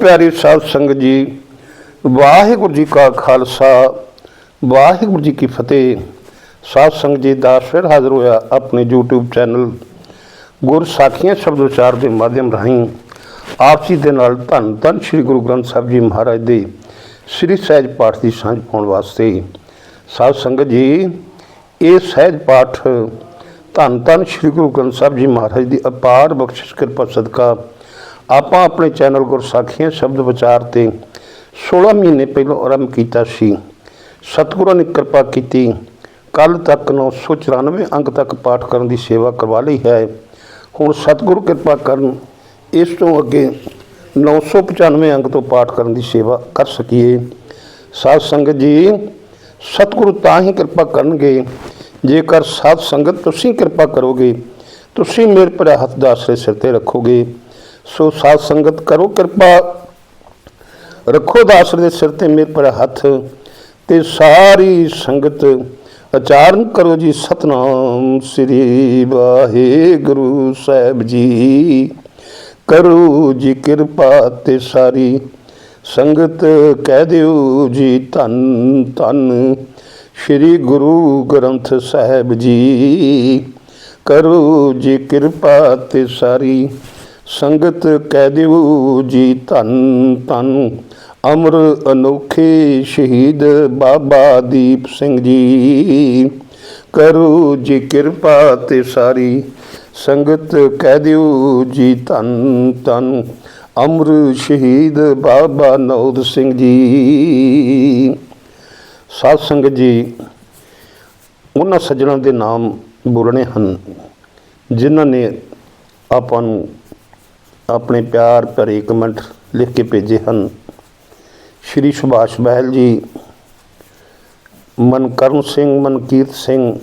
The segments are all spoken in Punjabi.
ਪਿਆਰੀ ਸਾਧ ਸੰਗਤ ਜੀ, ਵਾਹਿਗੁਰੂ ਜੀ ਕਾ ਖਾਲਸਾ, ਵਾਹਿਗੁਰੂ ਜੀ ਕੀ ਫਤਿਹ। ਸਾਧ ਸੰਗਤ ਜੀ ਦਾ ਫਿਰ ਹਾਜ਼ਰ ਹੋਇਆ ਆਪਣੇ YouTube ਚੈਨਲ ਗੁਰ ਸਾਖੀਆਂ ਸ਼ਬਦ ਉਚਾਰ ਦੇ ਮਾਧਿਅਮ ਰਾਹੀਂ। ਆਪ ਜੀ ਦੇ ਨਾਲ ਧੰਨ ਧੰਨ ਸ੍ਰੀ ਗੁਰੂ ਗ੍ਰੰਥ ਸਾਹਿਬ ਜੀ ਮਹਾਰਾਜ ਦੇ ਸ੍ਰੀ ਸਹਿਜ ਪਾਠ ਦੀ ਸਾਂਝ ਪਾਉਣ ਵਾਸਤੇ। ਸਾਧ ਸੰਗਤ ਜੀ, ਇਹ ਸਹਿਜ ਪਾਠ ਧੰਨ ਧੰਨ ਸ੍ਰੀ ਗੁਰੂ ਗ੍ਰੰਥ ਸਾਹਿਬ ਜੀ ਮਹਾਰਾਜ ਦੀ ਅਪਾਰ ਬਖਸ਼ਿਸ਼, ਕਿਰਪਾ, ਸਦਕਾ ਆਪਾਂ ਆਪਣੇ ਚੈਨਲ ਗੁਰਸਾਖੀਆਂ ਸ਼ਬਦ ਵਿਚਾਰ ਤੇ 16 ਮਹੀਨੇ ਪਹਿਲਾਂ ਆਰੰਭ ਕੀਤਾ ਸੀ। ਸਤਿਗੁਰਾਂ ਨੇ ਕਿਰਪਾ ਕੀਤੀ। ਕੱਲ ਤੱਕ 994 ਅੰਕ ਤੱਕ ਪਾਠ ਕਰਨ ਦੀ ਸੇਵਾ ਕਰਵਾ ਲਈ ਹੈ। ਹੁਣ ਸਤਿਗੁਰੂ ਕਿਰਪਾ ਕਰਨ ਇਸ ਤੋਂ ਅੱਗੇ 995 ਅੰਕ ਤੋਂ ਪਾਠ ਕਰਨ ਦੀ ਸੇਵਾ ਕਰ ਸਕੀਏ। ਸਾਧ ਸੰਗਤ ਜੀ, ਸਤਿਗੁਰੂ ਤਾਂ ਹੀ ਕਿਰਪਾ ਕਰਨਗੇ। ਜੇਕਰ ਸਾਧ ਸੰਗਤ ਤੁਸੀਂ ਕਿਰਪਾ ਕਰੋਗੇ, ਤੁਸੀਂ ਮੇਰੇ ਭਰਾ ਹੱਥ ਦਾ ਆਸਰੇ ਸਿਰ ਤੇ ਰੱਖੋਗੇ। ਸੋ ਸਾਧ ਸੰਗਤ ਕਰੋ ਕਿਰਪਾ। ਰੱਖੋ ਦਾਸ ਦੇ ਸਿਰ ਤੇ ਮੇਰੇ ਪਰ ਹੱਥ ਤੇ ਸਾਰੀ ਸੰਗਤ ਉਚਾਰਨ ਕਰੋ ਜੀ। ਸਤਨਾਮ ਸ੍ਰੀ ਵਾਹਿਗੁਰੂ ਸਾਹਿਬ ਜੀ। ਕਰੋ ਜੀ ਕਿਰਪਾ ਤੇ ਸਾਰੀ ਸੰਗਤ, ਕਹਿ ਦਿਓ ਜੀ ਧੰਨ ਧੰਨ ਸ੍ਰੀ ਗੁਰੂ ਗ੍ਰੰਥ ਸਾਹਿਬ ਜੀ। ਕਰੋ ਜੀ ਕਿਰਪਾ ਤੇ ਸਾਰੀ ਸੰਗਤ ਕਹਿ ਦਿਓ ਜੀ ਧੰਨ ਧੰਨ। ਅਮਰ ਅਨੋਖੇ ਸ਼ਹੀਦ ਬਾਬਾ ਦੀਪ ਸਿੰਘ ਜੀ। ਕਰੋ ਜੀ ਕਿਰਪਾ ਤੇ ਸਾਰੀ। ਸੰਗਤ ਕਹਿ ਦਿਓ ਜੀ ਧੰਨ ਧੰਨ। ਅਮਰ ਸ਼ਹੀਦ ਬਾਬਾ ਨੌਦ ਸਿੰਘ ਜੀ। ਸਾਧ ਸੰਗਤ ਜੀ, ਉਹਨਾਂ ਸੱਜਣਾਂ ਦੇ ਨਾਮ ਬੋਲਣੇ ਹਨ, ਜਿਨ੍ਹਾਂ ਨੇ ਆਪਾਂ ਨੂੰ ਆਪਣੇ ਪਿਆਰ ਭਰੇ ਕਮੈਂਟ ਲਿਖ ਕੇ ਭੇਜੇ ਹਨ। ਸ਼੍ਰੀ ਸੁਭਾਸ਼ ਬਹਿਲ ਜੀ, ਮਨਕਰਨ ਸਿੰਘ, ਮਨਕੀਰਤ ਸਿੰਘ,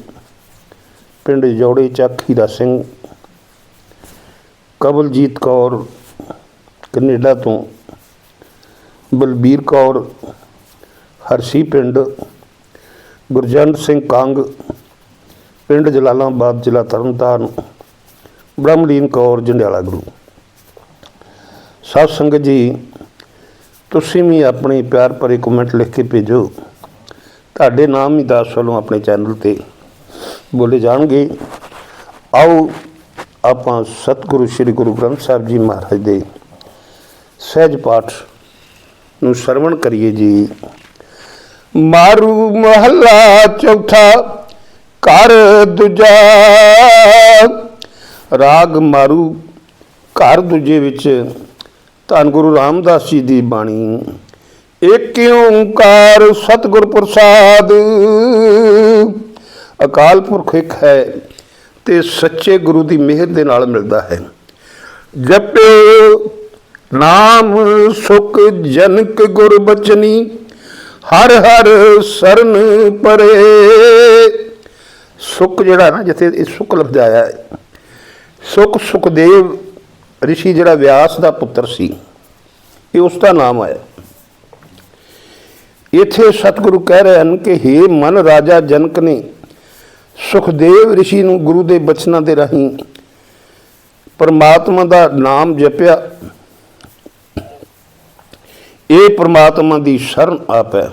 ਪਿੰਡ ਜੋੜੇ ਚੱਕ ਹੀਰਾ ਸਿੰਘ ਕਬਲਜੀਤ ਕੌਰ ਕੈਨੇਡਾ ਤੋਂ, ਬਲਬੀਰ ਕੌਰ ਹਰਸੀ ਪਿੰਡ, ਗੁਰਜੰਟ ਸਿੰਘ ਕੰਗ ਪਿੰਡ ਜਲਾਲਾਬਾਦ ਜ਼ਿਲ੍ਹਾ ਤਰਨਤਾਰਨ, ਬ੍ਰਹਮਲੀਨ ਕੌਰ ਜੰਡਿਆਲਾ ਗੁਰੂ। ਸਾਧ ਸੰਗਤ ਜੀ, ਤੁਸੀਂ ਵੀ ਆਪਣੇ ਪਿਆਰ ਭਰੇ ਕਮੈਂਟ ਲਿਖ ਕੇ ਭੇਜੋ। ਤੁਹਾਡੇ ਨਾਮ ਹੀ ਦਾਸ ਵੱਲੋਂ ਆਪਣੇ ਚੈਨਲ ਤੇ ਬੋਲੇ ਜਾਣਗੇ। ਆਓ ਆਪਾਂ ਸਤਿਗੁਰੂ ਸ੍ਰੀ ਗੁਰੂ ਗ੍ਰੰਥ ਸਾਹਿਬ ਜੀ ਮਹਾਰਾਜ ਦੇ ਸਹਿਜ ਪਾਠ ਨੂੰ ਸਰਵਣ ਕਰੀਏ ਜੀ। ਮਾਰੂ ਮਹੱਲਾ ਚੌਥਾ ਘਰ ਦੂਜਾ, ਰਾਗ ਮਾਰੂ ਘਰ ਦੂਜੇ ਵਿੱਚ ਧੰਨ ਗੁਰੂ ਰਾਮਦਾਸ ਜੀ ਦੀ ਬਾਣੀ। ਏਕ ਓੰਕਾਰ ਸਤਿਗੁਰ ਪ੍ਰਸਾਦ? ਅਕਾਲ ਪੁਰਖ ਇੱਕ ਹੈ ਤੇ ਸੱਚੇ ਗੁਰੂ ਦੀ ਮਿਹਰ ਦੇ ਨਾਲ ਮਿਲਦਾ ਹੈ। ਜਪਿਓ ਨਾਮ ਸੁਖ ਜਨਕ ਗੁਰ ਬਚਨੀ, ਹਰ ਹਰ ਸਰਨ ਪਰੇ। ਸੁਖ ਜਿਹੜਾ ਨਾ ਜਿੱਥੇ ਇਹ ਸੁਖ ਲਫ਼ਜ਼ ਆਇਆ ਹੈ। ਸੁਖ ਸੁਖਦੇਵ ਰਿਸ਼ੀ ਜਿਹੜਾ ਵਿਆਸ ਦਾ ਪੁੱਤਰ ਸੀ, ਇਹ ਉਸ ਦਾ ਨਾਮ ਆਇਆ। ਇੱਥੇ ਸਤਿਗੁਰੂ ਕਹਿ ਰਹੇ ਹਨ ਕਿ हे ਮਨ ਰਾਜਾ ਜਨਕ ਨੇ, ਸੁਖਦੇਵ ਰਿਸ਼ੀ ਨੂੰ ਗੁਰੂ ਦੇ ਬਚਨਾਂ ਦੇ ਰਾਹੀਂ ਪਰਮਾਤਮਾ ਦਾ ਨਾਮ ਜਪਿਆ। ਇਹ ਪਰਮਾਤਮਾ ਦੀ ਸ਼ਰਨ ਆਪ ਹੈ।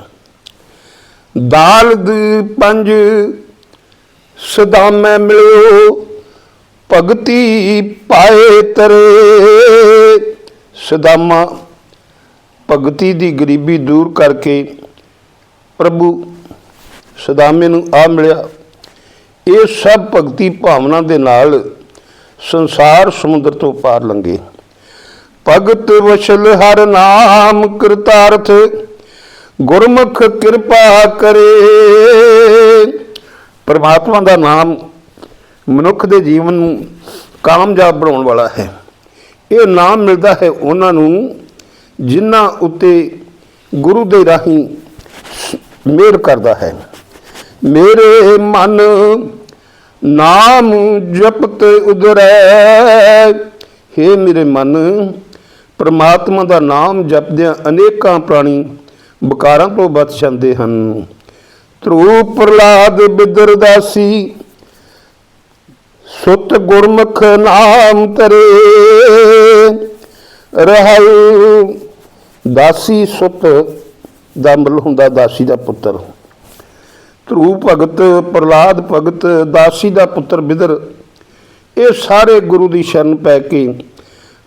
ਦਾਲਦ ਪੰਜ ਸਦਾ ਮੈਂ ਮਿਲਿਓ ਭਗਤੀ ਪਾਏ ਤਰੇ। ਸਦਾਮਾ, ਭਗਤੀ ਦੀ ਗਰੀਬੀ ਦੂਰ ਕਰਕੇ ਪ੍ਰਭੂ ਸਦਾਮੇ ਨੂੰ ਆ ਮਿਲਿਆ। ਇਹ ਸਭ ਭਗਤੀ ਭਾਵਨਾ ਦੇ ਨਾਲ ਸੰਸਾਰ ਸਮੁੰਦਰ ਤੋਂ ਪਾਰ ਲੰਘੇ। ਭਗਤ ਵਸ਼ਲ ਹਰ ਨਾਮ ਕਰਤਾਰਥ, ਗੁਰਮੁਖ ਕਿਰਪਾ ਕਰੇ। ਪਰਮਾਤਮਾ ਦਾ ਨਾਮ ਮਨੁੱਖ ਦੇ ਜੀਵਨ ਨੂੰ ਕਾਮਯਾਬ ਬਣਾਉਣ ਵਾਲਾ ਹੈ। ਇਹ ਨਾਮ ਮਿਲਦਾ ਹੈ ਉਹਨਾਂ ਨੂੰ ਜਿਨ੍ਹਾਂ ਉੱਤੇ ਗੁਰੂ ਦੇ ਰਾਹੀਂ ਮਿਹਰ ਕਰਦਾ ਹੈ। ਮੇਰੇ ਮਨ ਨਾਮ ਜਪਤ ਉਦਰੈ। हे ਮੇਰੇ ਮਨ, ਪ੍ਰਮਾਤਮਾ ਦਾ ਨਾਮ ਜਪਦਿਆਂ ਅਨੇਕਾਂ ਪ੍ਰਾਣੀ ਵਿਕਾਰਾਂ ਤੋਂ ਬਚ ਜਾਂਦੇ ਹਨ। ਧਰੂ ਪ੍ਰਲਾਦ ਬਿਦਰਦਾਸੀ ਸੁਤ ਗੁਰਮੁਖ ਨਾਮ ਤਰੇ। ਰਹਾਉ ਦਾਸੀ ਸੁੱਤ ਦਾ ਮਤਲਬ ਹੁੰਦਾ ਦਾਸੀ ਦਾ ਪੁੱਤਰ। ਧਰੂ ਭਗਤ ਪ੍ਰਲਾਦ ਭਗਤ, ਦਾਸੀ ਦਾ ਪੁੱਤਰ ਬਿਦਰ ਇਹ ਸਾਰੇ ਗੁਰੂ ਦੀ ਸ਼ਰਨ ਪੈ ਕੇ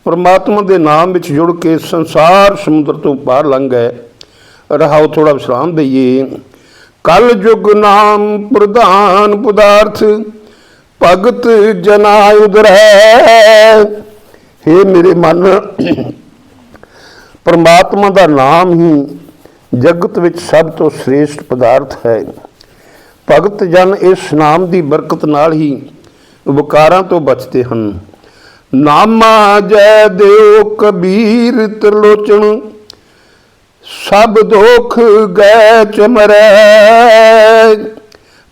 ਪਰਮਾਤਮਾ ਦੇ ਨਾਮ ਵਿੱਚ ਜੁੜ ਕੇ ਸੰਸਾਰ ਸਮੁੰਦਰ ਤੋਂ ਪਾਰ ਲੰਘ ਗਏ। ਰਹਾਓ ਥੋੜਾ ਵਿਸ਼ਰਾਮ ਦਈਏ। ਕਲ ਯੁਗ ਨਾਮ ਪ੍ਰਧਾਨ ਪਦਾਰਥ। ਭਗਤ ਜਨਾ ਉਦਰੈ हे ਮੇਰੇ ਮਨ, ਪਰਮਾਤਮਾ ਦਾ ਨਾਮ ਹੀ ਜਗਤ ਵਿੱਚ ਸਭ ਤੋਂ ਸ੍ਰੇਸ਼ਟ ਪਦਾਰਥ ਹੈ। ਭਗਤ ਜਨ ਇਸ ਨਾਮ ਦੀ ਬਰਕਤ ਨਾਲ ਹੀ ਵਿਕਾਰਾਂ ਤੋਂ ਬਚਦੇ ਹਨ। ਨਾਮਾ ਜੈ ਦੇਵ ਕਬੀਰ ਤ੍ਰਿਲੋਚਨ, ਸਭ ਦੁਖ ਗਏ ਚਮਰੈ।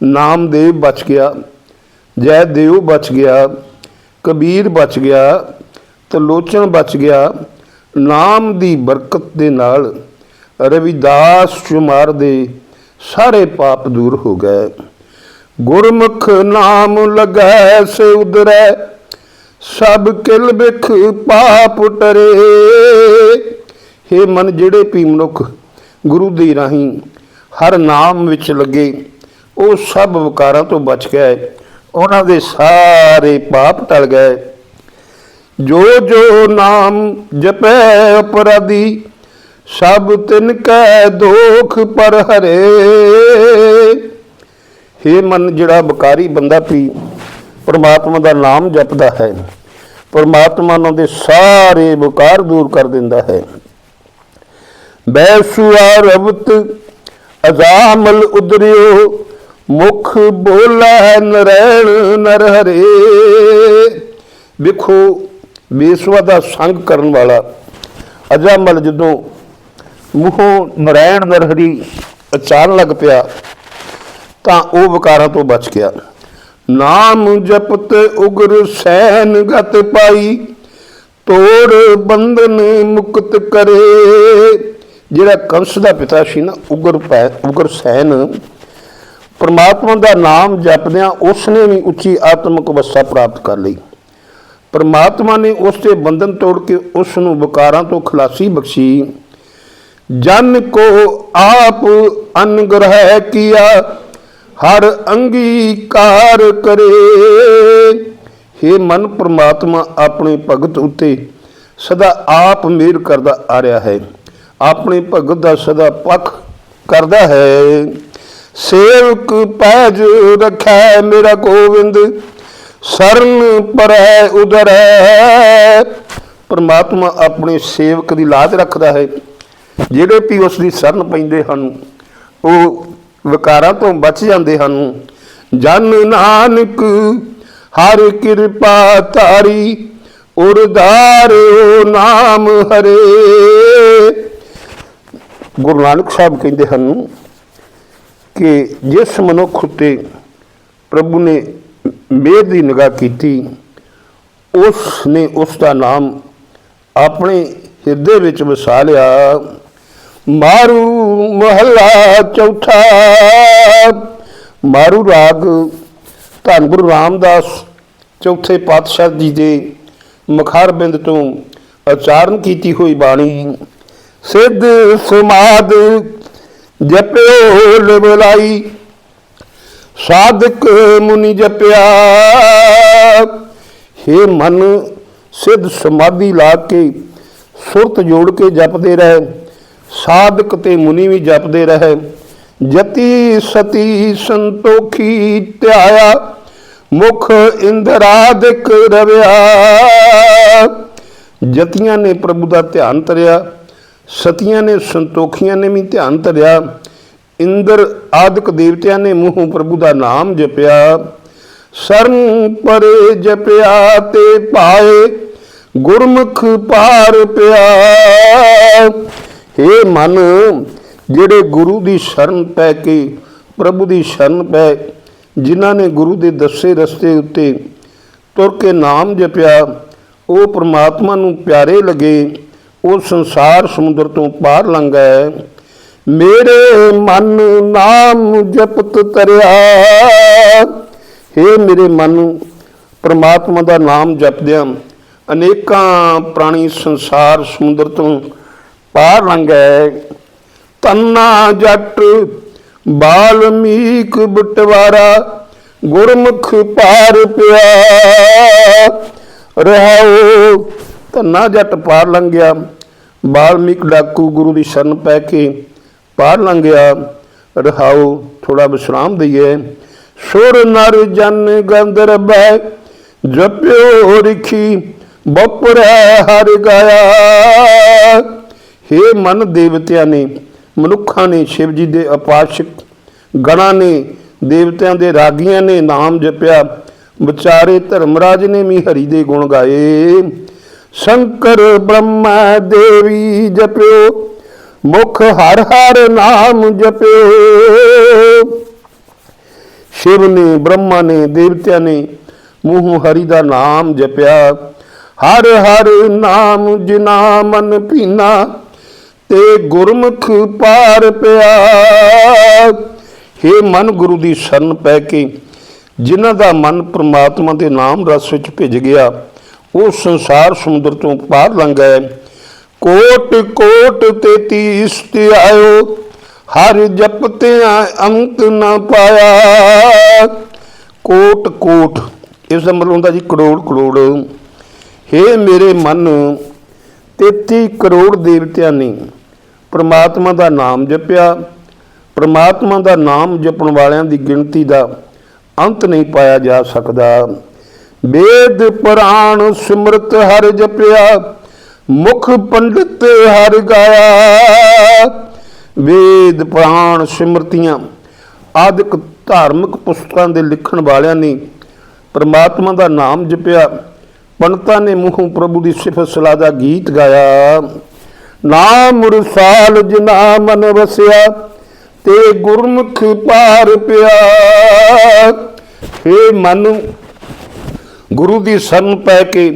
ਨਾਮਦੇਵ ਬਚ ਗਿਆ। ਜੈ ਦੇਵ ਬਚ ਗਿਆ, ਕਬੀਰ ਬਚ ਗਿਆ, ਤਲੋਚਨ ਬਚ ਗਿਆ, ਨਾਮ ਦੀ ਬਰਕਤ ਦੇ ਨਾਲ ਰਵਿਦਾਸ ਚੁਮਾਰ ਦੇ ਸਾਰੇ ਪਾਪ ਦੂਰ ਹੋ ਗਏ। ਗੁਰਮੁਖ ਨਾਮ ਲਗੈ, ਸੇ ਉਦਰੈ ਸਭ ਕਿਲ ਬਿਖ ਪਾਪ ਟਰੇ। ਹੇ ਮਨ ਜਿਹੜੇ ਵੀ ਮਨੁੱਖ ਗੁਰੂ ਦੇ ਰਾਹੀਂ ਹਰ ਨਾਮ ਵਿੱਚ ਲੱਗੇ, ਉਹ ਸਭ ਵਿਕਾਰਾਂ ਤੋਂ ਬਚ ਗਏ ਉਹਨਾਂ ਦੇ ਸਾਰੇ ਪਾਪ ਟਲ ਗਏ। ਜੋ ਜੋ ਨਾਮ ਜਪੈ ਅਪਰਾਧੀ, ਸਭ ਤਿਨ ਕੈ ਦੋਖ ਪਰ ਹਰੇ। ਹੇ ਮਨ, ਜਿਹੜਾ ਬਕਾਰੀ ਬੰਦਾ ਪੀ ਪਰਮਾਤਮਾ ਦਾ ਨਾਮ ਜਪਦਾ ਹੈ, ਪਰਮਾਤਮਾ ਉਹਨਾਂ ਦੇ ਸਾਰੇ ਵਿਕਾਰ ਦੂਰ ਕਰ ਦਿੰਦਾ ਹੈ। ਬੈਸੁਆ ਰਬਤ, ਅਜ਼ਾਮਲ ਉਦਰਿਓ ਮੁਖ ਬੋਲੇ ਨਰੈਣ ਨਰ ਹਰੇ। ਵੇਖੋ ਬੇਸੁਆ ਦਾ ਸੰਗ ਕਰਨ ਵਾਲਾ ਅਜ਼ਾਮਲ ਜਦੋਂ ਮੂੰਹੋਂ ਨਰੈਣ ਨਰਹਰੀ ਉਚਾਰਨ ਲੱਗ ਪਿਆ, ਤਾਂ ਉਹ ਵਿਕਾਰਾਂ ਤੋਂ ਬਚ ਗਿਆ। ਨਾਮ ਜਪਤ ਉਗਰ ਸੈਨ ਗਤ ਪਾਈ, ਤੋੜ ਬੰਧਨ ਮੁਕਤ ਕਰੇ। ਜਿਹੜਾ ਕੰਸ ਦਾ ਪਿਤਾ ਸੀ ਨਾ, ਉਗਰ ਪੈ ਉਗਰ ਸੈਨ ਪਰਮਾਤਮਾ ਦਾ ਨਾਮ ਜਪਦਿਆਂ ਉਸ ਨੇ ਵੀ ਉੱਚੀ ਆਤਮਿਕ ਅਵਸਥਾ ਪ੍ਰਾਪਤ ਕਰ ਲਈ। ਪਰਮਾਤਮਾ ਨੇ ਉਸ 'ਤੇ ਬੰਧਨ ਤੋੜ ਕੇ ਉਸ ਨੂੰ ਵਿਕਾਰਾਂ ਤੋਂ ਖਲਾਸੀ ਬਖਸ਼ੀ। ਜਨ ਕੋ ਆਪ ਅਨਗ੍ਰਹਿ ਕੀਆ, ਹਰ ਅੰਗੀਕਾਰ ਕਰੇ। हे ਮਨ, ਪਰਮਾਤਮਾ ਆਪਣੇ ਭਗਤ ਉੱਤੇ ਸਦਾ ਆਪ ਮੇਰ ਕਰਦਾ ਆ ਰਿਹਾ ਹੈ। ਆਪਣੇ ਭਗਤ ਦਾ ਸਦਾ ਪੱਖ ਕਰਦਾ ਹੈ। ਸੇਵਕ ਪੈਜ ਰਖੈ ਮੇਰਾ ਗੋਬਿੰਦ ਸਰਨ ਪਰੈ ਉਦਰੈ। ਪ੍ਰਮਾਤਮਾ ਆਪਣੇ ਸੇਵਕ ਦੀ ਲਾਜ ਰੱਖਦਾ ਹੈ। ਜਿਹੜੇ ਵੀ ਉਸ ਦੀ ਸ਼ਰਨ ਪੈਂਦੇ ਹਨ, ਉਹ ਵਿਕਾਰਾਂ ਤੋਂ ਬਚ ਜਾਂਦੇ ਹਨ। ਜਨ ਨਾਨਕ, ਹਰ ਕਿਰਪਾ ਧਾਰੀ ਉਰਦਾਰਿਓ ਨਾਮ ਹਰੇ। ਗੁਰੂ ਨਾਨਕ ਸਾਹਿਬ ਕਹਿੰਦੇ ਹਨ ਕਿ ਜਿਸ ਮਨੁੱਖ ਉੱਤੇ ਪ੍ਰਭੂ ਨੇ ਮੇਰ ਦੀ ਨਿਗਾਹ ਕੀਤੀ, ਉਸ ਨੇ ਉਸ ਦਾ ਨਾਮ ਆਪਣੇ ਹਿਰਦੇ ਵਿੱਚ ਵਸਾ ਲਿਆ। ਮਾਰੂ ਮਹੱਲਾ ਚੌਥਾ, ਮਾਰੂ ਰਾਗ, ਧੰਨ ਗੁਰੂ ਰਾਮਦਾਸ ਚੌਥੇ ਪਾਤਸ਼ਾਹ ਜੀ ਦੇ ਮਖਾਰਬਿੰਦ ਤੋਂ ਉਚਾਰਨ ਕੀਤੀ ਹੋਈ ਬਾਣੀ, ਸਿੱਧ ਸਮਾਦ ਜਪਿਓ ਲਿਵਲਾਈ ਸਾਧਕ ਮੁਨੀ ਜਪਿਆ। ਹੇ ਮਨ, ਸਿੱਧ ਸਮਾਧੀ ਲਾ ਕੇ ਸੁਰਤ ਜੋੜ ਕੇ ਜਪਦੇ ਰਹੇ। ਸਾਧਕ ਤੇ ਮੁਨੀ ਵੀ ਜਪਦੇ ਰਹੇ। ਜਤੀ ਸਤੀ ਸੰਤੋਖੀ ਧਿਆਇਆ, ਮੁਖ ਇੰਦਰਾਦਿਕ ਰਵਿਆ। ਜਤੀਆਂ ਨੇ ਪ੍ਰਭੂ ਦਾ ਧਿਆਨ ਤਰਿਆ ਸਤੀਆਂ ਨੇ, ਸੰਤੋਖੀਆਂ ਨੇ ਵੀ ਧਿਆਨ ਧਰਿਆ। ਇੰਦਰ ਆਦਿਕ ਦੇਵਤਿਆਂ ਨੇ ਮੂੰਹੋਂ ਪ੍ਰਭੂ ਦਾ ਨਾਮ ਜਪਿਆ। ਸਰਨ ਪਰੇ ਜਪਿਆ ਤੇ ਪਾਏ ਗੁਰਮੁਖ ਪਾਰ ਪਿਆ। ਏ ਮਨ, ਜਿਹੜੇ ਗੁਰੂ ਦੀ ਸ਼ਰਨ ਪੈ ਕੇ, ਪ੍ਰਭੂ ਦੀ ਸ਼ਰਨ ਪੈ, ਜਿਨ੍ਹਾਂ ਨੇ ਗੁਰੂ ਦੇ ਦੱਸੇ ਰਸਤੇ ਉੱਤੇ ਤੁਰ ਕੇ ਨਾਮ ਜਪਿਆ, ਉਹ ਪ੍ਰਮਾਤਮਾ ਨੂੰ ਪਿਆਰੇ ਲਗੇ। ਉਹ ਸੰਸਾਰ ਸਮੁੰਦਰ ਤੋਂ ਪਾਰ ਲੰਘ। ਗਏ ਮੇਰੇ ਮਨ ਨਾਮ ਜਪਤ ਤਰਿਆ हे ਮੇਰੇ ਮਨ, ਪ੍ਰਮਾਤਮਾ ਦਾ ਨਾਮ ਜਪਦਿਆਂ ਅਨੇਕਾਂ ਪ੍ਰਾਣੀ ਸੰਸਾਰ ਸਮੁੰਦਰ ਤੋਂ ਪਾਰ ਲੰਘੈ। ਤੰਨਾ ਜੱਟ, ਬਾਲਮੀਕ ਬਟਵਾਰਾ, ਗੁਰਮੁਖ ਪਾਰ ਪਿਆ। ਰਹਾਉ ਤੰਨਾ ਜੱਟ ਪਾਰ ਲੰਘਿਆ। ਬਾਲਮੀਕ ਡਾਕੂ ਗੁਰੂ ਦੀ ਸ਼ਰਨ ਪੈ ਕੇ ਪਾਰ ਲੰਘਿਆ। ਰਹਾਉ ਥੋੜਾ ਵਿਸ਼ਰਾਮ ਦਈਏ। ਸੁਰ ਨਰ ਜਨ ਗੰਧਰਬੈ ਜਪਿਓ ਰਿਖੀ, ਬਪਰੈ ਹਰ ਗਾਇਆ। ਹੇ ਮਨ ਦੇਵਤਿਆਂ ਨੇ, ਮਨੁੱਖਾਂ ਨੇ, ਸ਼ਿਵ ਜੀ ਦੇ ਅਪਾਸ਼ਕ ਗਣਾਂ ਨੇ, ਦੇਵਤਿਆਂ ਦੇ ਰਾਗੀਆਂ ਨੇ ਨਾਮ ਜਪਿਆ। ਵਿਚਾਰੇ ਧਰਮਰਾਜ ਨੇ ਵੀ ਹਰੀ ਦੇ ਗੁਣ ਗਾਏ। ਸ਼ੰਕਰ ਬ੍ਰਹਮਾ ਦੇਵੀ ਜਪਿਓ, ਮੁਖ ਹਰ ਹਰ ਨਾਮ ਜਪਿਓ। ਸ਼ਿਵ ਨੇ, ਬ੍ਰਹਮਾ ਨੇ, ਦੇਵਤਿਆਂ ਨੇ ਮੂੰਹ ਹਰੀ ਦਾ ਨਾਮ ਜਪਿਆ। ਹਰ ਹਰ ਨਾਮ ਜਿਨਾ ਮਨ ਭੀਨਾ, ਤੇ ਗੁਰਮੁਖ ਪਾਰ ਪਿਆ। ਹੇ ਮਨ ਗੁਰੂ ਦੀ ਸ਼ਰਨ ਪੈ ਕੇ ਜਿਨ੍ਹਾਂ ਦਾ ਮਨ ਪ੍ਰਮਾਤਮਾ ਦੇ ਨਾਮ ਰਸ ਵਿੱਚ ਭਿੱਜ ਗਿਆ ਉਹ ਸੰਸਾਰ ਸਮੁੰਦਰ ਤੋਂ ਪਾਰ ਲੰਘ ਗਏ। ਕੋਟ ਕੋਟ ਤੇਤੀ ਤੀਸ ਤੇ ਆਇਓ, ਹਰ ਜਪਤਿਆਂ ਅੰਤ ਨਾ ਪਾਇਆ। ਕੋਟ ਕੋਟ, ਇਸ ਦਾ ਮਤਲਬ ਹੁੰਦਾ ਜੀ ਕਰੋੜ ਕਰੋੜ। ਹੇ ਮੇਰੇ ਮਨ 33 ਕਰੋੜ ਦੇਵਤਿਆਂ ਨੇ ਪ੍ਰਮਾਤਮਾ ਦਾ ਨਾਮ ਜਪਿਆ। ਪ੍ਰਮਾਤਮਾ ਦਾ ਨਾਮ ਜਪਣ ਵਾਲਿਆਂ ਦੀ ਗਿਣਤੀ ਦਾ ਅੰਤ ਨਹੀਂ ਪਾਇਆ ਜਾ ਸਕਦਾ। ਵੇਦ ਪੁਰਾਣ ਸਿਮਰਤ ਹਰ ਜਪਿਆ, ਮੁਖ ਪੰਡਿਤ ਹਰ ਗਾਇਆ। ਵੇਦ ਪੁਰਾਣ ਸਿਮਰਤੀਆਂ, ਆਦਿਕ ਧਾਰਮਿਕ ਪੁਸਤਕਾਂ ਦੇ ਲਿਖਣ ਵਾਲਿਆਂ ਨੇ ਪਰਮਾਤਮਾ ਦਾ ਨਾਮ ਜਪਿਆ। ਪੰਡਤਾਂ ਨੇ ਮੂੰਹੋਂ ਪ੍ਰਭੂ ਦੀ ਸਿਫਤ ਸਲਾਹ ਦਾ ਗੀਤ ਗਾਇਆ। ਨਾਮ ਰਸਾਲ ਜਿਨਾ ਮਨ ਵਸਿਆ, ਤੇ ਗੁਰਮੁਖ ਪਾਰ ਪਿਆ। ਹੇ ਮਨ ਗੁਰੂ ਦੀ ਸ਼ਰਨ ਪੈ ਕੇ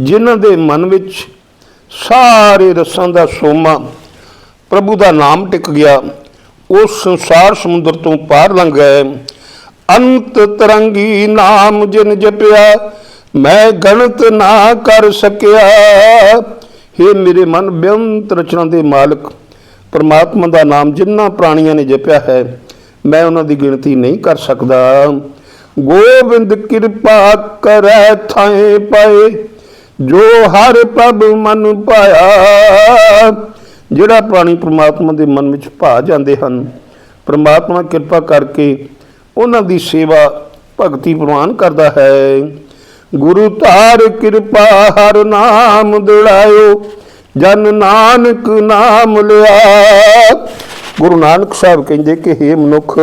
ਜਿਨ੍ਹਾਂ ਦੇ ਮਨ ਵਿੱਚ ਸਾਰੇ ਰਸਾਂ ਦਾ ਸੋਮਾ ਪ੍ਰਭੂ ਦਾ ਨਾਮ ਟਿਕ ਗਿਆ, ਉਹ ਸੰਸਾਰ ਸਮੁੰਦਰ ਤੋਂ ਪਾਰ ਲੰਘ ਗਏ। ਅੰਤ ਤਰੰਗੀ ਨਾਮ ਜਿਨ ਜਪਿਆ, ਮੈਂ ਗਣਤ ਨਾ ਕਰ ਸਕਿਆ। हे ਮੇਰੇ ਮਨ ਬੇਅੰਤ ਰਚਨਾ ਦੇ ਮਾਲਕ, ਪਰਮਾਤਮਾ ਦਾ ਨਾਮ ਜਿਨ੍ਹਾਂ ਪ੍ਰਾਣੀਆਂ ਨੇ ਜਪਿਆ ਹੈ, ਮੈਂ ਉਹਨਾਂ ਦੀ ਗਿਣਤੀ ਨਹੀਂ ਕਰ ਸਕਦਾ। ਗੋਬਿੰਦ ਕਿਰਪਾ ਕਰੈ ਥਾਏ ਪਏ, ਜੋ ਹਰ ਪ੍ਰਭ ਮਨ ਪਾਇਆ। ਜਿਹੜਾ ਪ੍ਰਾਣੀ ਪ੍ਰਮਾਤਮਾ ਦੇ ਮਨ ਵਿੱਚ ਭਾ ਜਾਂਦੇ ਹਨ, ਪ੍ਰਮਾਤਮਾ ਕਿਰਪਾ ਕਰਕੇ ਉਹਨਾਂ ਦੀ ਸੇਵਾ ਭਗਤੀ ਪ੍ਰਵਾਨ ਕਰਦਾ ਹੈ। ਗੁਰੂ ਧਾਰ ਕਿਰਪਾ ਹਰ ਨਾਮ ਦਿਲਾਇਓ, ਜਨ ਨਾਨਕ ਨਾਮ ਲਿਆ। ਗੁਰੂ ਨਾਨਕ ਸਾਹਿਬ ਕਹਿੰਦੇ ਕਿ हे ਮਨੁੱਖ,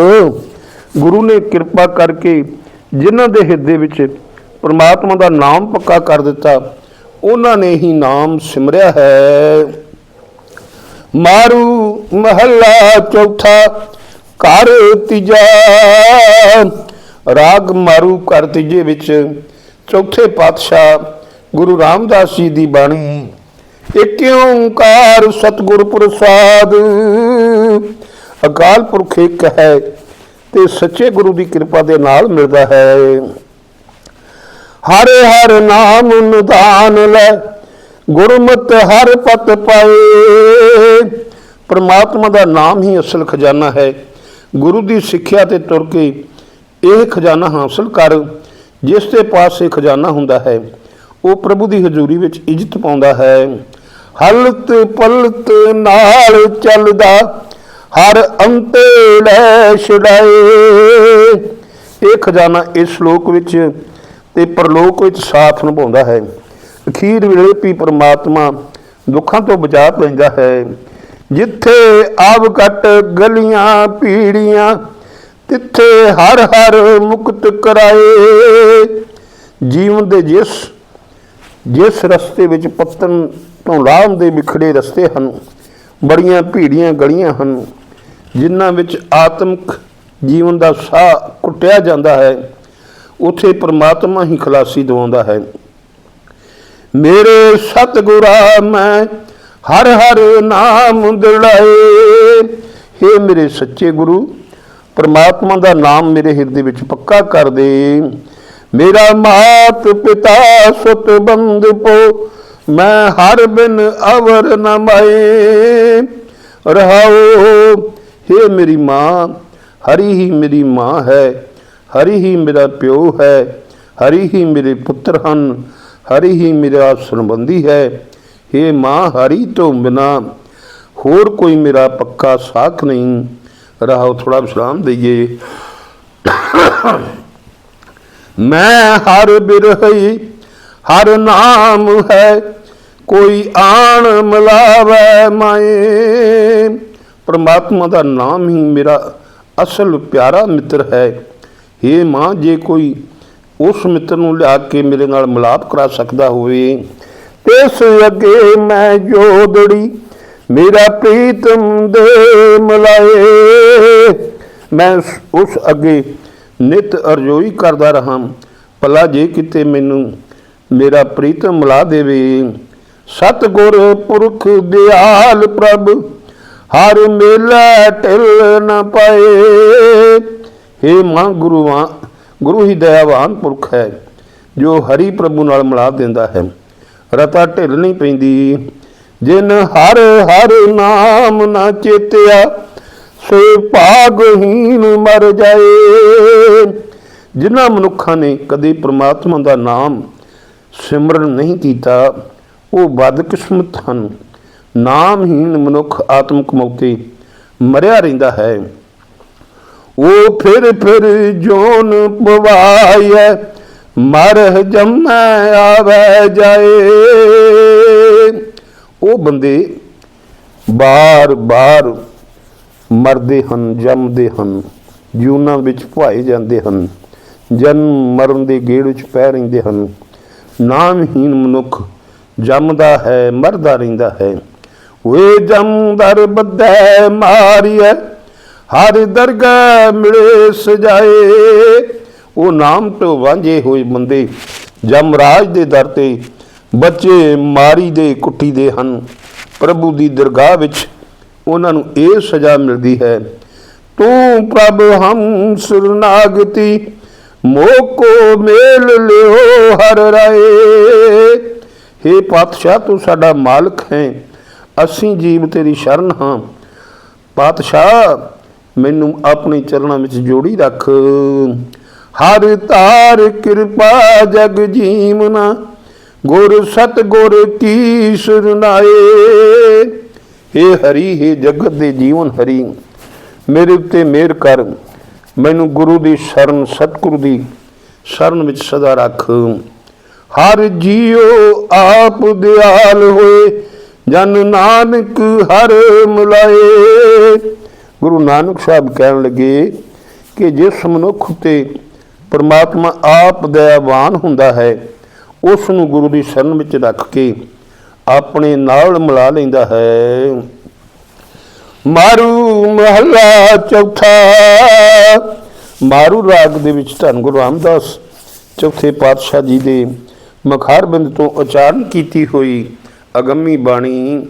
ਗੁਰੂ ਨੇ ਕਿਰਪਾ ਕਰਕੇ ਜਿਨ੍ਹਾਂ ਦੇ ਹਿਰਦੇ ਵਿੱਚ ਪਰਮਾਤਮਾ ਦਾ ਨਾਮ ਪੱਕਾ ਕਰ ਦਿੱਤਾ, ਉਹਨਾਂ ਨੇ ਹੀ ਨਾਮ ਸਿਮਰਿਆ ਹੈ। ਮਾਰੂ ਮਹੱਲਾ ਚੌਥਾ, ਘਰ ਤੀਜਾ, ਰਾਗ ਮਾਰੂ ਘਰ ਤੀਜੇ ਵਿੱਚ, ਚੌਥੇ ਪਾਤਸ਼ਾਹ ਗੁਰੂ ਰਾਮਦਾਸ ਜੀ ਦੀ ਬਾਣੀ ਏਕ ਓੰਕਾਰ ਸਤਿਗੁਰ ਪ੍ਰਸਾਦ, ਅਕਾਲ ਪੁਰਖ ਇੱਕ ਹੈ ਤੇ ਸੱਚੇ ਗੁਰੂ ਦੀ ਕਿਰਪਾ ਦੇ ਨਾਲ ਮਿਲਦਾ ਹੈ। ਹਰ ਹਰ ਨਾਮ ਨਿਧਾਨ ਲੈ, ਗੁਰਮਤ ਹਰ ਪਤ ਪਾਏ। ਪ੍ਰਮਾਤਮਾ ਦਾ ਨਾਮ ਹੀ ਅਸਲ ਖਜ਼ਾਨਾ ਹੈ। ਗੁਰੂ ਦੀ ਸਿੱਖਿਆ ਤੇ ਤੁਰ ਕੇ ਇਹ ਖਜ਼ਾਨਾ ਹਾਸਲ ਕਰ, ਜਿਸ ਦੇ ਪਾਸ ਇਹ ਖਜ਼ਾਨਾ ਹੁੰਦਾ ਹੈ, ਉਹ ਪ੍ਰਭੂ ਦੀ ਹਜ਼ੂਰੀ ਵਿੱਚ ਇੱਜ਼ਤ ਪਾਉਂਦਾ ਹੈ। ਹਲਤ ਪਲਤ ਨਾਲ ਚੱਲਦਾ ਹਰ ਅੰਤੇ ਲੈ ਛੁਡਾਏ। ਇਹ ਖਜ਼ਾਨਾ ਇਸ ਸ਼ਲੋਕ ਵਿੱਚ ਤੇ ਪਰਲੋਕ ਵਿੱਚ ਸਾਥ ਨਿਭਾਉਂਦਾ ਹੈ। ਅਖੀਰ ਵੇਲੇ ਵੀ ਪਰਮਾਤਮਾ ਦੁੱਖਾਂ ਤੋਂ ਬਚਾ ਲੈਂਦਾ ਹੈ। ਜਿੱਥੇ ਆਵ ਘਟ ਗਲੀਆਂ ਪੀੜੀਆਂ, ਤਿੱਥੇ ਹਰ ਹਰ ਮੁਕਤ ਕਰਾਏ। ਜੀਵਨ ਦੇ ਜਿਸ ਜਿਸ ਰਸਤੇ ਵਿੱਚ ਪਤਨ ਤੋਂ ਲਾਮ ਦੇ ਵਿਖੜੇ ਰਸਤੇ ਹਨ, ਬੜੀਆਂ ਭੀੜੀਆਂ ਗਲੀਆਂ ਹਨ ਜਿਨ੍ਹਾਂ ਵਿੱਚ ਆਤਮਿਕ ਜੀਵਨ ਦਾ ਸਾਹ ਕੁੱਟਿਆ ਜਾਂਦਾ ਹੈ, ਉਥੇ ਪ੍ਰਮਾਤਮਾ ਹੀ ਖਲਾਸੀ ਦਿਵਾਉਂਦਾ ਹੈ। ਮੇਰੇ ਸਤਿਗੁਰਾ, ਮੈਂ ਹਰ ਹਰ ਨਾਮ ਦਿਲਾਏ। हे ਮੇਰੇ ਸੱਚੇ ਗੁਰੂ, ਪ੍ਰਮਾਤਮਾ ਦਾ ਨਾਮ ਮੇਰੇ ਹਿਰਦੇ ਵਿੱਚ ਪੱਕਾ ਕਰ ਦੇ। ਮੇਰਾ ਮਾਤ ਪਿਤਾ ਸੁਤ ਬੰਦ ਪੋ, ਮੈਂ ਹਰ ਬਿਨ ਅਵਰ ਨ ਰਹਾਓ हे ਮੇਰੀ ਮਾਂ, ਹਰੀ ਹੀ ਮੇਰੀ ਮਾਂ ਹੈ, ਹਰੀ ਹੀ ਮੇਰਾ ਪਿਓ ਹੈ, ਹਰੀ ਹੀ ਮੇਰੇ ਪੁੱਤਰ ਹਨ, ਹਰੀ ਹੀ ਮੇਰਾ ਸੰਬੰਧੀ ਹੈ। हे ਮਾਂ, ਹਰੀ ਤੋਂ ਬਿਨਾ ਹੋਰ ਕੋਈ ਮੇਰਾ ਪੱਕਾ ਸਾਥ ਨਹੀਂ। ਰਹਾਓ ਥੋੜਾ ਵਿਸ਼ਰਾਮ ਦਈਏ। ਮੈਂ ਹਰ ਬਿਰਹੀ, ਹਰ ਨਾਮ ਹੈ, ਕੋਈ ਆਣ ਮਿਲਾਵੇ ਮਾਏ। ਪਰਮਾਤਮਾ ਦਾ ਨਾਮ ਹੀ ਮੇਰਾ ਅਸਲ ਪਿਆਰਾ ਮਿੱਤਰ ਹੈ। हे ਮਾਂ, ਜੇ ਕੋਈ ਉਸ ਮਿੱਤਰ ਨੂੰ ਲਿਆ ਕੇ ਮੇਰੇ ਨਾਲ ਮਿਲਾਪ ਕਰਾ ਸਕਦਾ ਹੋਵੇ ਇਸ ਅੱਗੇ ਮੈਂ ਜੋਦੜੀ ਮੇਰਾ ਪ੍ਰੀਤਮ ਦੇ ਮਲਾਏ। ਮੈਂ ਉਸ- ਅੱਗੇ ਨਿਤ ਅਰਜ਼ੋਈ ਕਰਦਾ ਰਹਾ। ਭਲਾ ਜੇ ਕਿਤੇ ਮੈਨੂੰ ਮੇਰਾ ਪ੍ਰੀਤਮ ਮਿਲਾ ਦੇਵੇ। ਸਤਿਗੁਰ ਪੁਰਖ ਦਿਆਲ ਪ੍ਰਭ ਹਰ ਮੇਲਾ ਢਿਲ ਨ ਪਏ। हे ਮਾਂ ਗੁਰੂਆਂ, ਗੁਰੂ ਹੀ ਦਇਆਵਾਨ ਪੁਰਖ ਹੈ, ਜੋ ਹਰੀ ਪ੍ਰਭੂ ਨਾਲ ਮਿਲਾ ਦਿੰਦਾ ਹੈ। ਰਤਾ ਢਿੱਲ ਨਹੀਂ ਪੈਂਦੀ, ਜਿਨ ਹਰ ਹਰ ਨਾਮ ਨਾ ਚੇਤਿਆ, ਸੇ ਭਾਗਹੀਨ ਮਰ ਜਾਏ। ਜਿਨ੍ਹਾਂ ਮਨੁੱਖਾਂ ਨੇ ਕਦੇ ਪ੍ਰਮਾਤਮਾ ਦਾ ਨਾਮ ਸਿਮਰਨ ਨਹੀਂ ਕੀਤਾ, ਉਹ ਬਦਕਿਸਮਤ ਹਨ। ਨਾਮਹੀਨ ਮਨੁੱਖ ਆਤਮਕ ਮੌਕੇ ਮਰਿਆ ਰਹਿੰਦਾ ਹੈ। ਉਹ ਫਿਰ ਫਿਰ ਜੋਨ ਪਵਾਇਐ ਮਰ ਜੰਮੈ ਆਵੇ ਜਾਏ। ਉਹ ਬੰਦੇ ਬਾਰ ਬਾਰ ਮਰਦੇ ਹਨ, ਜੰਮਦੇ ਹਨ ਜੂਨਾਂ ਵਿੱਚ ਭਾਏ ਜਾਂਦੇ ਹਨ, ਜਨਮ ਮਰਨ ਦੇ ਗੇੜ ਵਿੱਚ ਪੈ ਰਹਿੰਦੇ ਹਨ। ਨਾਮਹੀਨ ਮਨੁੱਖ ਜੰਮਦਾ ਹੈ, ਮਰਦਾ ਰਹਿੰਦਾ ਹੈ। ਓਏ ਜੰਮਦਰ ਬੱਧੈ ਮਾਰੀਐ, ਹਰ ਦਰਗਾਹ ਮਿਲੇ ਸਜਾਏ। ਉਹ ਨਾਮ ਤੋਂ ਵਾਂਝੇ ਹੋਏ ਬੰਦੇ ਜਮਰਾਜ ਦੇ ਦਰ ਤੇ ਬੱਚੇ ਮਾਰੀ ਦੇ ਕੁੱਟੀ ਦੇ ਹਨ। ਪ੍ਰਭੂ ਦੀ ਦਰਗਾਹ ਵਿੱਚ ਉਹਨਾਂ ਨੂੰ ਇਹ ਸਜ਼ਾ ਮਿਲਦੀ ਹੈ, ਤੂੰ ਪ੍ਰਭ ਹਮ ਸੁਰਨਾਗਤੀ ਮੋਕੋ ਮੇਲ ਲਿਓ ਹਰ ਰਾਏ। हे ਪਾਤਸ਼ਾਹ, ਤੂੰ ਸਾਡਾ ਮਾਲਕ ਹੈ। ਅਸੀਂ ਜੀਵ ਤੇਰੀ ਸ਼ਰਨ ਹਾਂ। ਪਾਤਸ਼ਾਹ, ਮੈਨੂੰ ਆਪਣੇ ਚਰਨਾਂ ਵਿੱਚ ਜੋੜੀ ਰੱਖ। ਹਰ ਤਾਰ ਕਿਰਪਾ ਜਗ ਜੀਵਨਾ, ਗੁਰ ਸਤ ਗੁਰ ਕੀ ਸੁਰਨਾਏ हे ਹਰੀ हे ਜਗਤ ਦੇ ਜੀਵਨ ਹਰੀ, ਮੇਰੇ ਉੱਤੇ ਮਿਹਰ ਕਰ। ਮੈਨੂੰ ਗੁਰੂ ਦੀ ਸ਼ਰਨ, ਸਤਿਗੁਰੂ ਦੀ ਸ਼ਰਨ ਵਿੱਚ ਸਦਾ ਰੱਖ। ਹਰ ਜੀਉ ਆਪ ਦਿਆਲ ਹੋਏ ਜਨ ਨਾਨਕ ਹਰ ਮੁਲਾਏ। ਗੁਰੂ ਨਾਨਕ ਸਾਹਿਬ ਕਹਿਣ ਲੱਗੇ ਕਿ ਜਿਸ ਮਨੁੱਖ ਉਤੇ ਪਰਮਾਤਮਾ ਆਪ ਦਇਆਵਾਨ ਹੁੰਦਾ ਹੈ ਉਸ ਨੂੰ ਗੁਰੂ ਦੀ ਸ਼ਰਨ ਵਿੱਚ ਰੱਖ ਕੇ ਆਪਣੇ ਨਾਲ ਮਿਲਾ ਲੈਂਦਾ ਹੈ। ਮਾਰੂ ਮਹੱਲਾ ਚੌਥਾ। ਮਾਰੂ ਰਾਗ ਦੇ ਵਿੱਚ ਧੰਨ ਗੁਰੂ ਰਾਮਦਾਸ ਚੌਥੇ ਪਾਤਸ਼ਾਹ ਜੀ ਦੇ ਮਖਾਰਬੰਦ ਤੋਂ ਉਚਾਰਨ ਕੀਤੀ ਹੋਈ ਅਗੰਮੀ ਬਾਣੀ।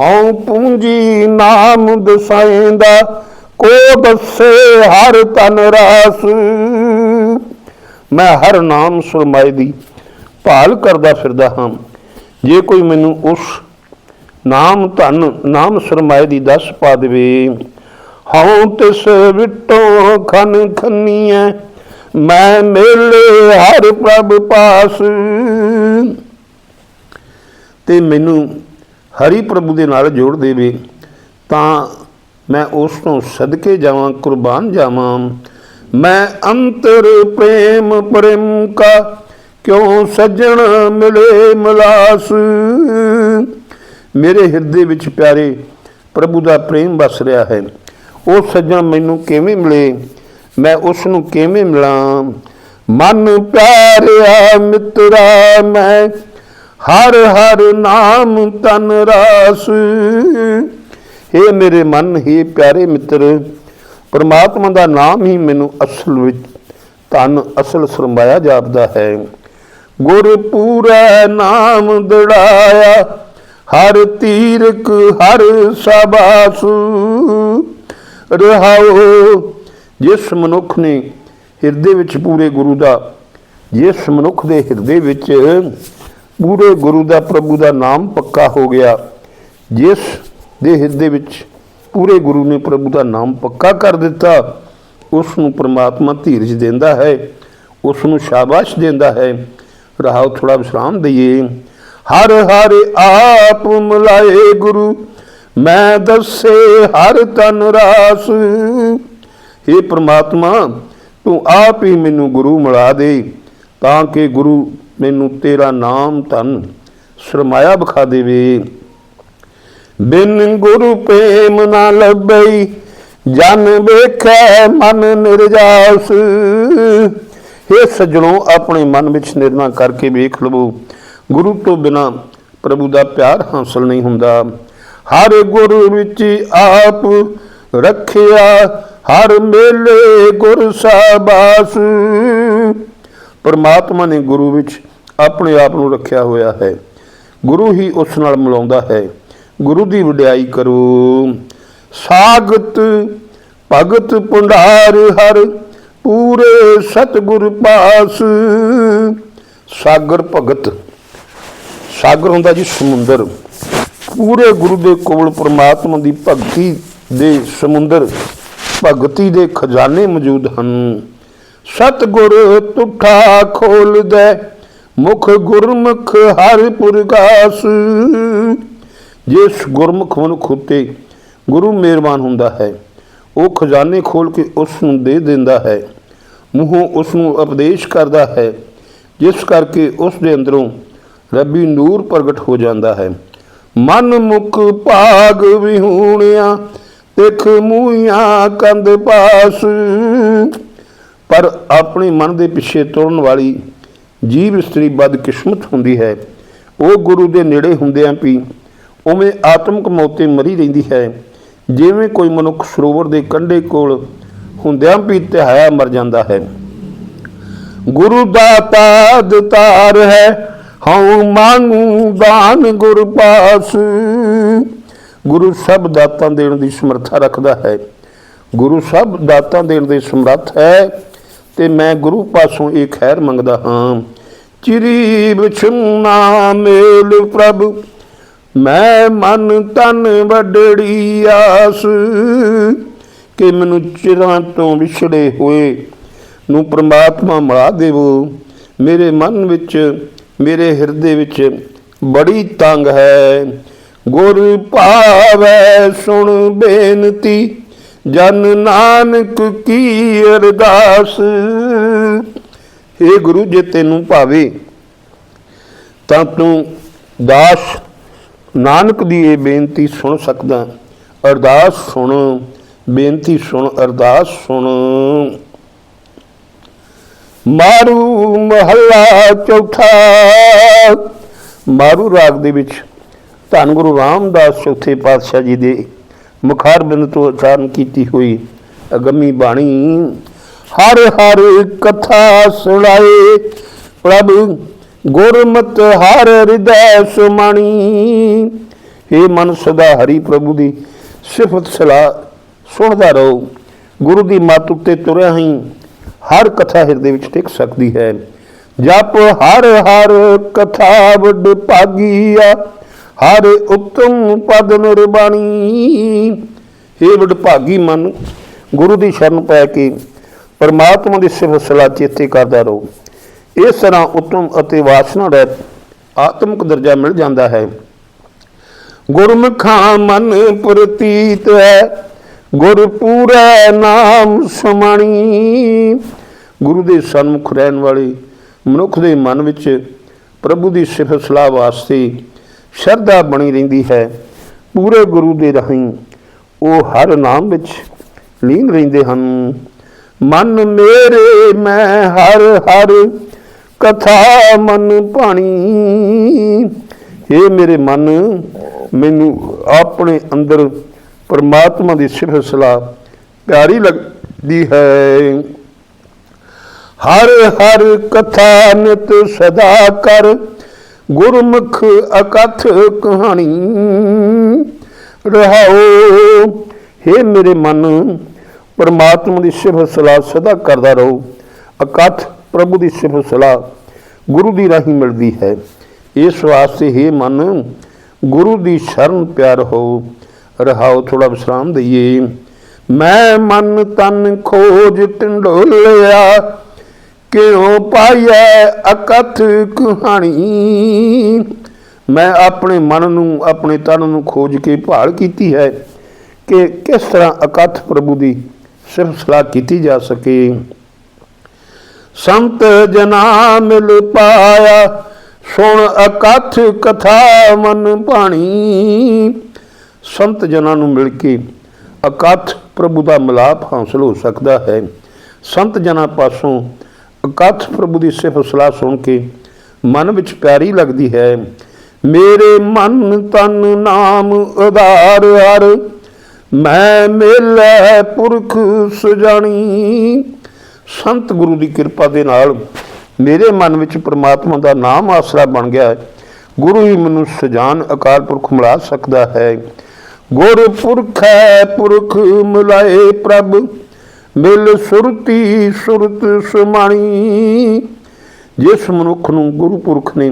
ਹਉ ਪੂੰਜੀ ਨਾਮ ਦਸਾਇਂਦਾ, ਕੋ ਦੱਸੇ ਹਰ ਤਨ ਰਾਸ। ਮੈਂ ਹਰ ਨਾਮ ਸੁਰਮਾਏ ਦੀ ਭਾਲ ਕਰਦਾ ਫਿਰਦਾ ਹਾਂ। ਜੇ ਕੋਈ ਮੈਨੂੰ ਉਸ ਨਾਮ ਧਨ, ਨਾਮ ਸਰਮਾਏ ਦੀ ਦਸ ਪਾ ਦੇਵੇ, ਹਉ ਤਿਸ ਵਿਟੋ ਖਨ ਖੰਨੀਐ, ਮੈਂ ਮੇਲੇ ਹਰ ਪ੍ਰਭ ਪਾਸ। ਤੇ ਮੈਨੂੰ ਹਰੀ ਪ੍ਰਭੂ ਦੇ ਨਾਲ ਜੋੜ ਦੇਵੇ ਤਾਂ ਮੈਂ ਉਸ ਤੋਂ ਸਦਕੇ ਜਾਵਾਂ, ਕੁਰਬਾਨ ਜਾਵਾਂ। ਮੈਂ ਅੰਤਰ ਪ੍ਰੇਮ ਪ੍ਰੇਮ ਕਾ ਕਿਉ ਸਜਣ ਮਿਲੇ ਮਲਾਸ? ਮੇਰੇ ਹਿਰਦੇ ਵਿੱਚ ਪਿਆਰੇ ਪ੍ਰਭੂ ਦਾ ਪ੍ਰੇਮ ਵਸ ਰਿਹਾ ਹੈ। ਉਹ ਸੱਜਣ ਮੈਨੂੰ ਕਿਵੇਂ ਮਿਲੇ? ਮੈਂ ਉਸ ਨੂੰ ਕਿਵੇਂ ਮਿਲਾਂ? ਮਨ ਪਿਆਰਿਆ ਮਿੱਤਰਾ, ਮੈਂ ਹਰ ਹਰ ਨਾਮ ਤਨ ਰਾਸ। ਏ ਮੇਰੇ ਮਨ, ਹੀ ਪਿਆਰੇ ਮਿੱਤਰ, ਪਰਮਾਤਮਾ ਦਾ ਨਾਮ ਹੀ ਮੈਨੂੰ ਅਸਲ ਵਿੱਚ ਤਨ ਅਸਲ ਸਰਮਾਇਆ ਜਾਪਦਾ ਹੈ। ਗੁਰ ਪੂਰਾ ਨਾਮ ਦੜਾਇਆ, ਹਰ ਤੀਰਕ, ਹਰ ਸਬਾਸ। ਰਹਾਓ, ਜਿਸ ਮਨੁੱਖ ਨੇ ਹਿਰਦੇ ਵਿੱਚ ਪੂਰੇ ਗੁਰੂ ਦਾ, ਜਿਸ ਮਨੁੱਖ ਦੇ ਹਿਰਦੇ ਵਿੱਚ ਪੂਰੇ ਗੁਰੂ ਦਾ ਪ੍ਰਭੂ ਦਾ ਨਾਮ ਪੱਕਾ ਹੋ ਗਿਆ। ਜਿਸ ਦੇ ਹਿਰਦੇ ਵਿੱਚ ਪੂਰੇ ਗੁਰੂ ਨੇ ਪ੍ਰਭੂ ਦਾ ਨਾਮ ਪੱਕਾ ਕਰ ਦਿੱਤਾ ਉਸ ਨੂੰ ਪ੍ਰਮਾਤਮਾ ਧੀਰਜ ਦਿੰਦਾ ਹੈ ਉਸ ਨੂੰ ਸ਼ਾਬਾਸ਼ ਦਿੰਦਾ ਹੈ। ਰਹਾਓ ਥੋੜਾ ਵਿਸ਼ਰਾਮ ਦਈਏ। ਹਰ ਹਰ ਆਪ ਮਿਲਾਏ ਗੁਰੂ, ਮੈਂ ਦੱਸੇ ਹਰ ਤਨ ਰਾਸ। हे ਪ੍ਰਮਾਤਮਾ, ਤੂੰ ਆਪ ਹੀ ਮੈਨੂੰ ਗੁਰੂ ਮਿਲਾ ਦੇ, ਤਾਂ ਕਿ ਗੁਰੂ ਮੈਨੂੰ ਤੇਰਾ ਨਾਮ ਧਨ ਸਰਮਾਇਆ ਬਖਾ ਦੇਵੇ। ਬਿਨ ਗੁਰੂ ਪ੍ਰੇਮ ਨਾ ਲੱਭਈ, ਜਨ ਵੇਖੈ ਮਨ ਨਿਰਜਾਸ। ਇਹ ਸਜਣੋ, ਆਪਣੇ ਮਨ ਵਿੱਚ ਨਿਰਣਾ ਕਰਕੇ ਵੇਖ ਲਵੋ। ਗੁਰੂ ਤੋਂ ਬਿਨਾ ਪ੍ਰਭੂ ਦਾ ਪਿਆਰ ਹਾਸਲ ਨਹੀਂ ਹੁੰਦਾ। ਹਰ ਗੁਰੂ ਵਿੱਚ ਆਪ ਰੱਖਿਆ, ਹਰ ਮੇਲੇ ਗੁਰ ਸਾਬਾਸ। ਪਰਮਾਤਮਾ ਨੇ ਗੁਰੂ ਵਿੱਚ ਆਪਣੇ ਆਪ ਨੂੰ ਰੱਖਿਆ ਹੋਇਆ ਹੈ। ਗੁਰੂ ਹੀ ਉਸ ਨਾਲ ਮਿਲਾਉਂਦਾ ਹੈ। ਗੁਰੂ ਦੀ ਵਡਿਆਈ ਕਰੋ। ਸਾਗਤ ਭਗਤ ਪੁੰਡਾਰ ਹਰ, ਪੂਰੇ ਸਤਿਗੁਰ ਪਾਸ। ਸਾਗਰ ਭਗਤ। ਸਾਗਰ ਹੁੰਦਾ ਜੀ ਸਮੁੰਦਰ। ਪੂਰੇ ਗੁਰੂ ਦੇ ਕੋਲ ਪ੍ਰਮਾਤਮਾ ਦੀ ਭਗਤੀ ਦੇ ਸਮੁੰਦਰ, ਭਗਤੀ ਦੇ ਖਜ਼ਾਨੇ ਮੌਜੂਦ ਹਨ। ਸਤਿਗੁਰ ਤੁਠਾ ਖੋਲਦਾ ਮੁਖ ਗੁਰਮੁਖ ਹਰਿ ਪੁਰਗਾਸ ਜਿਸ ਗੁਰਮੁਖ ਮਨੁੱਖ ਉਤੇ ਗੁਰੂ ਮਿਹਰਬਾਨ ਹੁੰਦਾ ਹੈ, ਉਹ ਖਜ਼ਾਨੇ ਖੋਲ ਕੇ ਉਸ ਨੂੰ ਦੇ ਦਿੰਦਾ ਹੈ, ਮੂੰਹੋਂ ਉਸ ਨੂੰ ਉਪਦੇਸ਼ ਕਰਦਾ ਹੈ, ਜਿਸ ਕਰਕੇ ਉਸ ਦੇ ਅੰਦਰੋਂ ਰੱਬੀ ਨੂਰ ਪ੍ਰਗਟ ਹੋ ਜਾਂਦਾ ਹੈ। ਮਨ ਮੁਖ ਭਾਗ ਵਿਹੂਣਿਆ, ਤਿਖ ਮੂਈਆਂ ਕੰਦ ਪਾਸ। ਪਰ ਆਪਣੇ ਮਨ ਦੇ ਪਿੱਛੇ ਤੁਰਨ ਵਾਲੀ ਜੀਵ ਇਸਤਰੀ ਬਦਕਿਸਮਤ ਹੁੰਦੀ ਹੈ। ਉਹ ਗੁਰੂ ਦੇ ਨੇੜੇ ਹੁੰਦਿਆਂ ਵੀ ਉਵੇਂ ਆਤਮਿਕ ਮੌਤੇ ਮਰੀ ਰਹਿੰਦੀ ਹੈ। ਜਿਵੇਂ ਕੋਈ ਮਨੁੱਖ ਸਰੋਵਰ ਦੇ ਕੰਢੇ ਕੋਲ ਹੁੰਦਿਆਂ ਵੀ ਤਿਹਾਇਆ ਮਰ ਜਾਂਦਾ ਹੈ। ਗੁਰੂ ਦਾਤਾ ਦਤਾਰ ਹੈ, ਹਉ ਮੰਗੂ ਦਾਨ ਗੁਰ ਪਾਸ। ਗੁਰੂ ਸਭ ਦਾਤਾਂ ਦੇਣ ਦੀ ਸਮਰੱਥਾ ਰੱਖਦਾ ਹੈ। ਗੁਰੂ ਸਭ ਦਾਤਾਂ ਦੇਣ ਦੇ ਸਮਰੱਥ ਹੈ। ਤੇ ਮੈਂ ਗੁਰੂ ਪਾਸੋਂ ਇਹ ਖੈਰ ਮੰਗਦਾ ਹਾਂ। ਚਿਰੀ ਵਿਛੁਨਾ ਮੇਲ ਪ੍ਰਭ, ਮੈਂ ਮਨ ਤਨ ਵੱਡੜੀ ਆਸ ਕਿ ਮੈਨੂੰ ਚਿਰਾਂ ਤੋਂ ਵਿਛੜੇ ਹੋਏ ਨੂੰ ਪ੍ਰਮਾਤਮਾ ਮਿਲਾ ਦੇਵੋ। ਮੇਰੇ ਮਨ ਵਿੱਚ, ਮੇਰੇ ਹਿਰਦੇ ਵਿੱਚ ਬੜੀ ਤੰਗ ਹੈ। ਗੁਰ ਭਾਵੈ ਸੁਣ ਬੇਨਤੀ ਜਨ ਨਾਨਕ ਕੀ ਅਰਦਾਸ? ਏ ਗੁਰੂ, ਜੇ ਤੈਨੂੰ ਭਾਵੇ, ਤਾਂ ਤੂੰ ਦਾਸ ਨਾਨਕ ਦੀ ਇਹ ਬੇਨਤੀ ਸੁਣ ਸਕਦਾ। ਅਰਦਾਸ ਸੁਣ, ਬੇਨਤੀ ਸੁਣ, ਅਰਦਾਸ ਸੁਣ। ਮਾਰੂ ਮਹੱਲਾ ਚੌਥਾ। ਮਾਰੂ ਰਾਗ ਦੇ ਵਿੱਚ ਧੰਨ ਗੁਰੂ ਰਾਮਦਾਸ ਚੌਥੇ ਪਾਤਸ਼ਾਹ ਜੀ ਦੇ ਮੁਖਾਰ ਬਿੰਦ ਤੋਂ ਉਚਾਰਨ ਕੀਤੀ ਹੋਈ ਅਗੰਮੀ ਬਾਣੀ। ਹਰ ਹਰ ਕਥਾ ਸੁਣਾਏ ਪ੍ਰਭ, ਗੁਰਮਤਿ ਹਰ ਹਿਰਦੈ ਸੁਮਣੀ। हे ਮਨ ਸਦਾ ਹਰੀ ਪ੍ਰਭੂ ਦੀ ਸਿਫਤ ਸਲਾਹ ਸੁਣਦਾ ਰਹੋ। ਗੁਰੂ ਦੀ ਮੱਤ ਉੱਤੇ ਤੁਰਿਆ ਹੀ ਹਰ ਕਥਾ ਹਿਰਦੇ ਵਿੱਚ ਟਿਕ ਸਕਦੀ ਹੈ। ਜਪ ਹਰ ਹਰ ਕਥਾ ਵੱਡ ਭਾਗੀਆ। ਹਰ ਉਤਮ ਪਦ ਨਿਰਬਾਣੀ। हे ਵੱਡ ਮਨ, ਗੁਰੂ ਦੀ ਸ਼ਰਨ ਪੈ ਕੇ ਪਰਮਾਤਮਾ ਦੀ ਸਿਫਤ ਸਲਾਹ ਚੇਤੇ ਕਰਦਾ ਰਹੋ। ਇਸ ਤਰ੍ਹਾਂ ਉਤਮ ਅਤੇ ਵਾਸਨਾ ਰਹਿਤ ਆਤਮਿਕ ਦਰਜਾ ਮਿਲ ਜਾਂਦਾ ਹੈ। ਗੁਰਮੁਖਾਂ ਮਨ ਪ੍ਰਤੀਤ ਹੈ ਗੁਰ ਪੂਰੈ ਨਾਮ ਸਮਾਣੀ। ਗੁਰੂ ਦੇ ਸਨਮੁਖ ਰਹਿਣ ਵਾਲੇ ਮਨੁੱਖ ਦੇ ਮਨ ਵਿੱਚ ਪ੍ਰਭੂ ਦੀ ਸਿਫਤ ਸਲਾਹ ਵਾਸਤੇ ਸ਼ਰਧਾ ਬਣੀ ਰਹਿੰਦੀ ਹੈ। ਪੂਰੇ ਗੁਰੂ ਦੇ ਰਾਹੀਂ ਉਹ ਹਰ ਨਾਮ ਵਿੱਚ ਲੀਨ ਰਹਿੰਦੇ ਹਨ। ਮਨ ਮੇਰੇ, ਮੈਂ ਹਰ ਹਰ ਕਥਾ ਮਨ ਪਾਣੀ ਇਹ ਮੇਰੇ ਮਨ, ਮੈਨੂੰ ਆਪਣੇ ਅੰਦਰ ਪਰਮਾਤਮਾ ਦੀ ਸਿਫਤ ਸਲਾਹ ਪਿਆਰੀ ਲੱਗਦੀ ਹੈ। ਹਰ ਹਰ ਕਥਾ ਨਿਤ ਸਦਾ ਕਰ। ਗੁਰਮੁਖ ਅਕਥ ਕਹਾਣੀ। ਰਹਾਓ हे ਮੇਰੇ ਮਨ, ਪਰਮਾਤਮਾ ਦੀ ਸਿਫਤ ਸਲਾਹ ਸਦਾ ਕਰਦਾ ਰਹੋ। ਅਕਥ ਪ੍ਰਭੂ ਦੀ ਸਿਫਤ ਸਲਾਹ ਗੁਰੂ ਦੀ ਰਾਹੀਂ ਮਿਲਦੀ ਹੈ। ਇਸ ਵਾਸਤੇ ਹੀ ਮਨ, ਗੁਰੂ ਦੀ ਸ਼ਰਨ ਪਿਆਰ ਹੋ। ਰਹਾਓ ਥੋੜਾ ਵਿਸਰਾਮ ਦਈਏ। ਮੈਂ ਮਨ ਤਨ ਖੋਜ ਟੰਡੋਲਿਆ ਕਿਉ ਪਾਈਐ ਅਕਥ ਕਹਾਣੀ ਮੈਂ ਆਪਣੇ ਮਨ ਨੂੰ, ਆਪਣੇ ਤਨ ਨੂੰ ਖੋਜ ਕੇ ਭਾਲ ਕੀਤੀ ਹੈ ਕਿ ਕਿਸ ਤਰ੍ਹਾਂ ਅਕਥ ਪ੍ਰਭੂ ਦੀ ਸਿਫਤ ਸਲਾਹ ਕੀਤੀ ਜਾ ਸਕੇ। ਸੰਤ ਜਨਾ ਮਿਲ ਪਾਇਆ, ਸੁਣ ਅਕਥ ਕਥਾ ਮਨ ਭਾਣੀ। ਸੰਤ ਜਨਾਂ ਨੂੰ ਮਿਲ ਕੇ ਅਕਥ ਪ੍ਰਭੂ ਦਾ ਮਿਲਾਪ ਹਾਸਲ ਹੋ ਸਕਦਾ ਹੈ। ਸੰਤ ਜਨਾਂ ਪਾਸੋਂ ਅਕਥ ਪ੍ਰਭੂ ਦੀ ਸਿਫਤ ਸਲਾਹ ਸੁਣ ਕੇ ਮਨ ਵਿੱਚ ਪਿਆਰੀ ਲੱਗਦੀ ਹੈ, ਮੇਰੇ ਮਨ ਤਨ ਨਾਮ ਉਧਾਰ ਹਰ, ਮੈਂ ਮਿਲੈ ਪੁਰਖ ਸੁਜਾਣੀ। ਸੰਤ ਗੁਰੂ ਦੀ ਕਿਰਪਾ ਦੇ ਨਾਲ ਮੇਰੇ ਮਨ ਵਿੱਚ ਪ੍ਰਮਾਤਮਾ ਦਾ ਨਾਮ ਆਸਰਾ ਬਣ ਗਿਆ ਹੈ। ਗੁਰੂ ਹੀ ਮੈਨੂੰ ਸਜਾਨ ਅਕਾਲ ਪੁਰਖ ਮਿਲਾ ਸਕਦਾ ਹੈ। ਗੁਰ ਪੁਰਖ ਹੈ ਪੁਰਖ ਮਿਲਾਏ ਪ੍ਰਭ ਮਿਲ ਸੁਰਤੀ ਸੁਰਤ ਸਮਾਣੀ। ਜਿਸ ਮਨੁੱਖ ਨੂੰ ਗੁਰੂ ਪੁਰਖ ਨੇ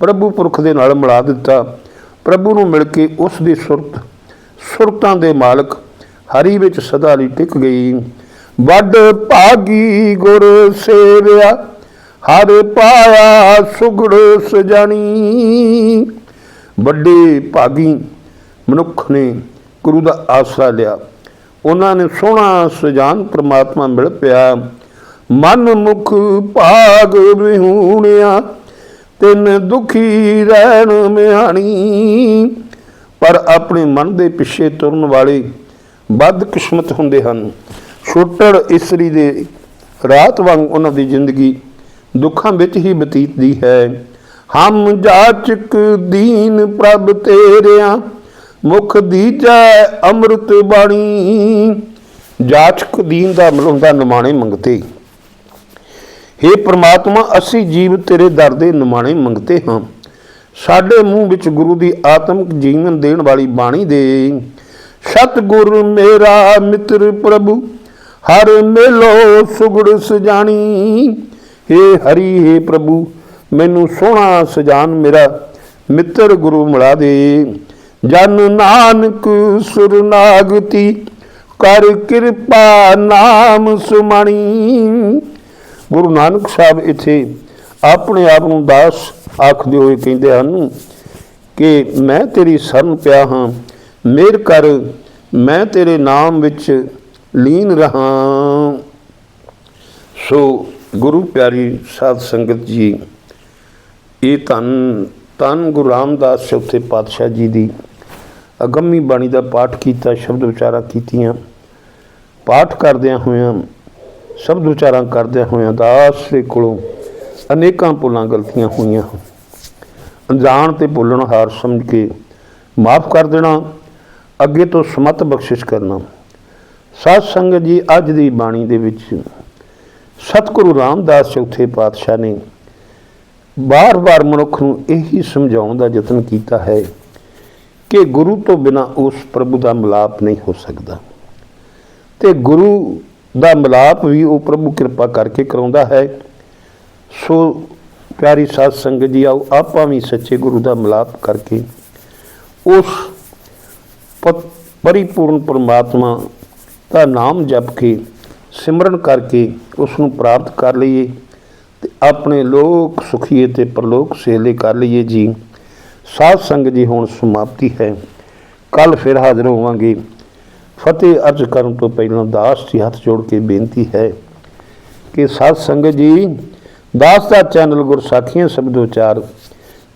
ਪ੍ਰਭੂ ਪੁਰਖ ਦੇ ਨਾਲ ਮਿਲਾ ਦਿੱਤਾ, ਪ੍ਰਭੂ ਨੂੰ ਮਿਲ ਕੇ ਉਸ ਦੀ ਸੁਰਤ, ਸੁਰਤਾਂ ਦੇ ਮਾਲਕ ਹਰੀ ਵਿੱਚ ਸਦਾ ਲਈ ਟਿਕ ਗਈ। ਵੱਡ ਭਾਗੀ ਗੁਰ ਸੇਵਿਆ, ਹਰ ਪਾਇਆ ਸੁਗੜ ਸਜਾਣੀ। ਵੱਡੇ ਭਾਗੀ ਮਨੁੱਖ ਨੇ ਗੁਰੂ ਦਾ ਆਸਰਾ ਲਿਆ। ਉਹਨਾਂ ਨੇ ਸੋਹਣਾ ਸੁਜਾਨ ਪ੍ਰਮਾਤਮਾ ਮਿਲ ਪਿਆ। ਮਨ ਮੁਖ ਭਾਗ ਵਿਹੂਣਿਆ, ਤਿੰਨ ਦੁਖੀ ਰਹਿਣ ਮਿਹਾਣੀ ਪਰ ਆਪਣੇ ਮਨ ਦੇ ਪਿੱਛੇ ਤੁਰਨ ਵਾਲੇ ਬਦ ਕਿਸਮਤ ਹੁੰਦੇ ਹਨ। ਛੋਟੜ ਇਸਰੀ ਦੇ ਰਾਤ ਵਾਂਗ ਉਹਨਾਂ ਦੀ ਜ਼ਿੰਦਗੀ ਦੁੱਖਾਂ ਵਿੱਚ ਹੀ ਬਤੀਤਦੀ ਹੈ। ਹਮ ਜਾਚਕ ਦੀਨ ਪ੍ਰਭ ਤੇਰਿਆਂ ਮੁਖ ਦੀਜੈ ਅੰਮ੍ਰਿਤ ਬਾਣੀ ਜਾਚਕ ਦੀਨ ਦਾ ਮਲੁੰਦਾ ਨਿਮਾਣੇ ਮੰਗਤੇ हे ਪ੍ਰਮਾਤਮਾ ਅਸੀਂ ਜੀਵ ਤੇਰੇ ਦਰ ਦੇ ਨਿਮਾਣੇ ਮੰਗਤੇ ਹਾਂ ਸਾਡੇ ਮੂੰਹ ਵਿੱਚ ਗੁਰੂ ਦੀ ਆਤਮਿਕ ਜੀਵਨ ਦੇਣ ਵਾਲੀ ਬਾਣੀ ਦੇ ਸਤਿਗੁਰ ਮੇਰਾ ਮਿੱਤਰ ਪ੍ਰਭੂ ਹਰ ਮੇਲੋ ਸੁਗੜ ਸਜਾਣੀ हे ਹਰੀ हे ਪ੍ਰਭੂ ਮੈਨੂੰ ਸੋਹਣਾ ਸਜਾਨ ਮੇਰਾ ਮਿੱਤਰ ਗੁਰੂ ਮਿਲਾ ਦੇ ਜਨ ਨਾਨਕ ਸੁਰਨਾਗਤੀ ਕਰ ਕਿਰਪਾ ਨਾਮ ਸੁਮਣੀ। ਗੁਰੂ ਨਾਨਕ ਸਾਹਿਬ ਇੱਥੇ ਆਪਣੇ ਆਪ ਨੂੰ ਦਾਸ ਆਖਦੇ ਹੋਏ ਕਹਿੰਦੇ ਹਨ ਕਿ ਮੈਂ ਤੇਰੀ ਸ਼ਰਨ ਪਿਆ ਹਾਂ, ਮੇਰ ਕਰ, ਮੈਂ ਤੇਰੇ ਨਾਮ ਵਿੱਚ ਲੀਨ ਰਹਾ। ਸੋ ਗੁਰੂ ਪਿਆਰੀ ਸਾਧ ਸੰਗਤ ਜੀ, ਇਹ ਧੰਨ ਧੰਨ ਗੁਰੂ ਰਾਮਦਾਸ ਚੌਥੇ ਪਾਤਸ਼ਾਹ ਜੀ ਦੀ ਅਗੰਮੀ ਬਾਣੀ ਦਾ ਪਾਠ ਕੀਤਾ, ਸ਼ਬਦ ਵਿਚਾਰਾਂ ਕੀਤੀਆਂ, ਪਾਠ ਕਰਦਿਆਂ ਹੋਇਆਂ, ਸ਼ਬਦ ਵਿਚਾਰਾਂ ਕਰਦਿਆਂ ਹੋਇਆਂ ਦਾਸ ਦੇ ਕੋਲੋਂ ਅਨੇਕਾਂ ਭੁੱਲਾਂ ਗਲਤੀਆਂ ਹੋਈਆਂ ਅਣਜਾਣ ਤੇ ਭੁੱਲਣ ਹਾਰ ਸਮਝ ਕੇ ਮਾਫ ਕਰ ਦੇਣਾ, ਅੱਗੇ ਤੋਂ ਸਮਤ ਬਖਸ਼ਿਸ਼ ਕਰਨਾ। ਸਾਧ ਸੰਗਤ ਜੀ, ਅੱਜ ਦੀ ਬਾਣੀ ਦੇ ਵਿੱਚ ਸਤਿਗੁਰੂ ਰਾਮਦਾਸ ਚੌਥੇ ਪਾਤਸ਼ਾਹ ਨੇ ਬਾਰ-ਬਾਰ ਮਨੁੱਖ ਨੂੰ ਇਹੀ ਸਮਝਾਉਣ ਦਾ ਯਤਨ ਕੀਤਾ ਹੈ ਕਿ ਗੁਰੂ ਤੋਂ ਬਿਨਾ ਉਸ ਪ੍ਰਭੂ ਦਾ ਮਿਲਾਪ ਨਹੀਂ ਹੋ ਸਕਦਾ। ਤੇ ਗੁਰੂ ਦਾ ਮਿਲਾਪ ਵੀ ਉਹ ਪ੍ਰਭੂ ਕਿਰਪਾ ਕਰਕੇ ਕਰਾਉਂਦਾ ਹੈ। ਸੋ ਪਿਆਰੀ ਸਾਧ ਸੰਗਤ ਜੀ, ਆਓ ਆਪਾਂ ਵੀ ਸੱਚੇ ਗੁਰੂ ਦਾ ਮਿਲਾਪ ਕਰਕੇ ਉਸ ਪਰਿਪੂਰਨ ਪਰਮਾਤਮਾ ਦਾ ਨਾਮ ਜਪ ਕੇ, ਸਿਮਰਨ ਕਰਕੇ ਉਸ ਨੂੰ ਪ੍ਰਾਪਤ ਕਰ ਲਈਏ ਤੇ ਆਪਣੇ ਲੋਕ ਸੁਖੀਏ ਤੇ ਪਰਲੋਕ ਸੇਲੇ ਕਰ ਲਈਏ ਜੀ। ਸਾਧ ਸੰਗਤ ਜੀ ਹੁਣ ਸਮਾਪਤੀ ਹੈ। ਕੱਲ ਫਿਰ ਹਾਜ਼ਰ ਹੋਵਾਂਗੇ। ਫਤਿਹ ਅਰਜ ਕਰਨ ਤੋਂ ਪਹਿਲਾਂ ਦਾਸ ਜੀ ਹੱਥ ਜੋੜ ਕੇ ਬੇਨਤੀ ਹੈ ਕਿ ਸਾਧ ਸੰਗਤ ਜੀ, ਦਾਸ ਦਾ ਚੈਨਲ ਗੁਰਸਾਖੀਆਂ ਸ਼ਬਦ ਉਚਾਰ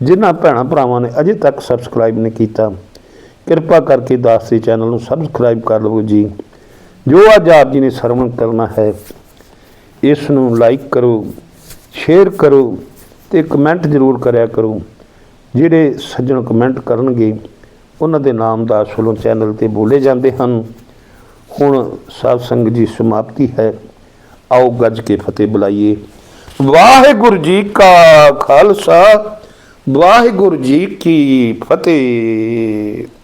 ਜਿਨ੍ਹਾਂ ਭੈਣਾਂ ਭਰਾਵਾਂ ਨੇ ਅਜੇ ਤੱਕ ਸਬਸਕ੍ਰਾਈਬ ਨਹੀਂ ਕੀਤਾ, ਕਿਰਪਾ ਕਰਕੇ ਦਾਸ ਦੇ ਚੈਨਲ ਨੂੰ ਸਬਸਕ੍ਰਾਈਬ ਕਰ ਲਵੋ ਜੀ। ਜੋ ਅੱਜ ਆਪ ਜੀ ਨੇ ਸਰਵਣ ਕਰਨਾ ਹੈ, ਇਸ ਨੂੰ ਲਾਈਕ ਕਰੋ ਸ਼ੇਅਰ ਕਰੋ ਤੇ ਕਮੈਂਟ ਜ਼ਰੂਰ ਕਰਿਆ ਕਰੋ। ਜਿਹੜੇ ਸੱਜਣ ਕਮੈਂਟ ਕਰਨਗੇ, ਉਹਨਾਂ ਦੇ ਨਾਮ ਦਾ ਵੱਲੋਂ ਚੈਨਲ ਤੇ ਬੋਲੇ ਜਾਂਦੇ ਹਨ। ਹੁਣ ਸਾਧ ਸੰਗਤ ਜੀ ਸਮਾਪਤੀ ਹੈ। ਆਓ ਗੱਜ ਕੇ ਫਤਿਹ ਬੁਲਾਈਏ। ਵਾਹਿਗੁਰੂ ਜੀ ਕਾ ਖਾਲਸਾ, ਵਾਹਿਗੁਰੂ ਜੀ ਕੀ ਫਤਿਹ।